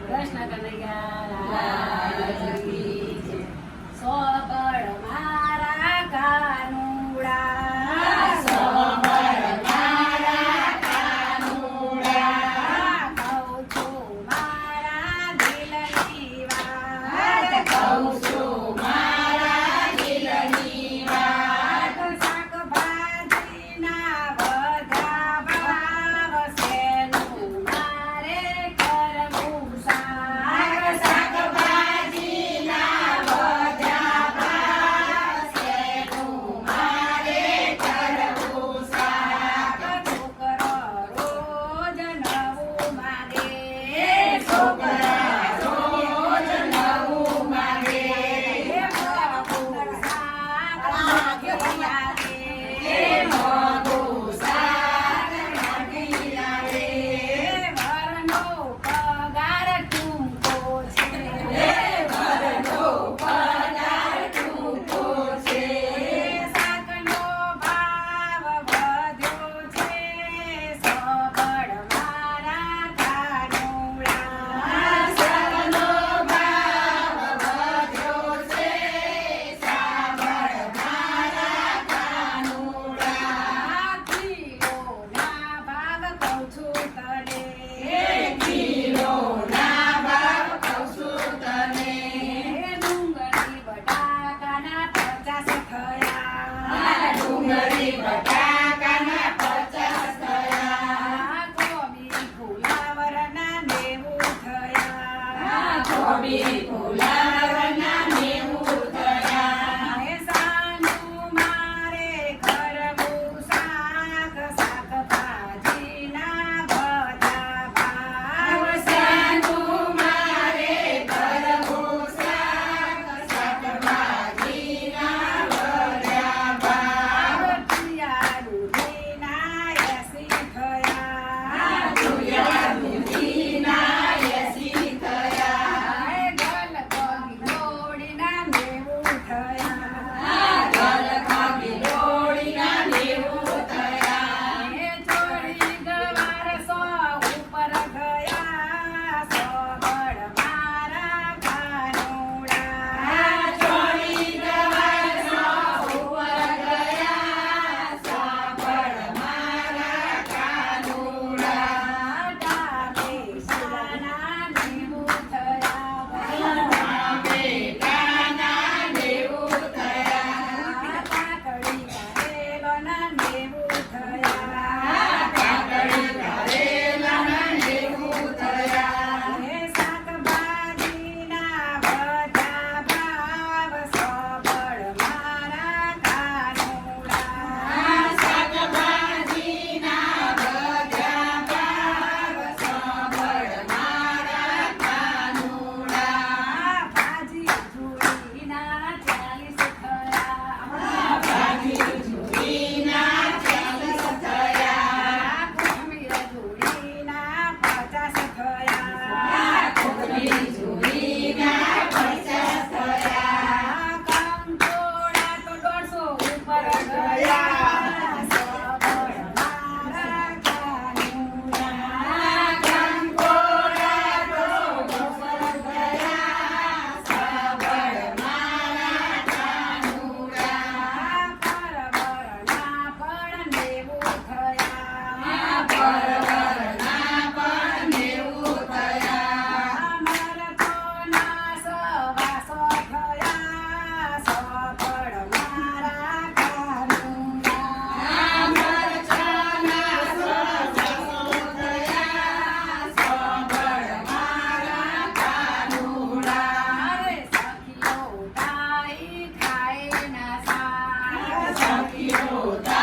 કૃષ્ણ કનૈયા સો ડુંગળી બટાકાના પચાસ થયા. કોબી ફુલાવરના નેવું થયા કોબી ફુલા idiota.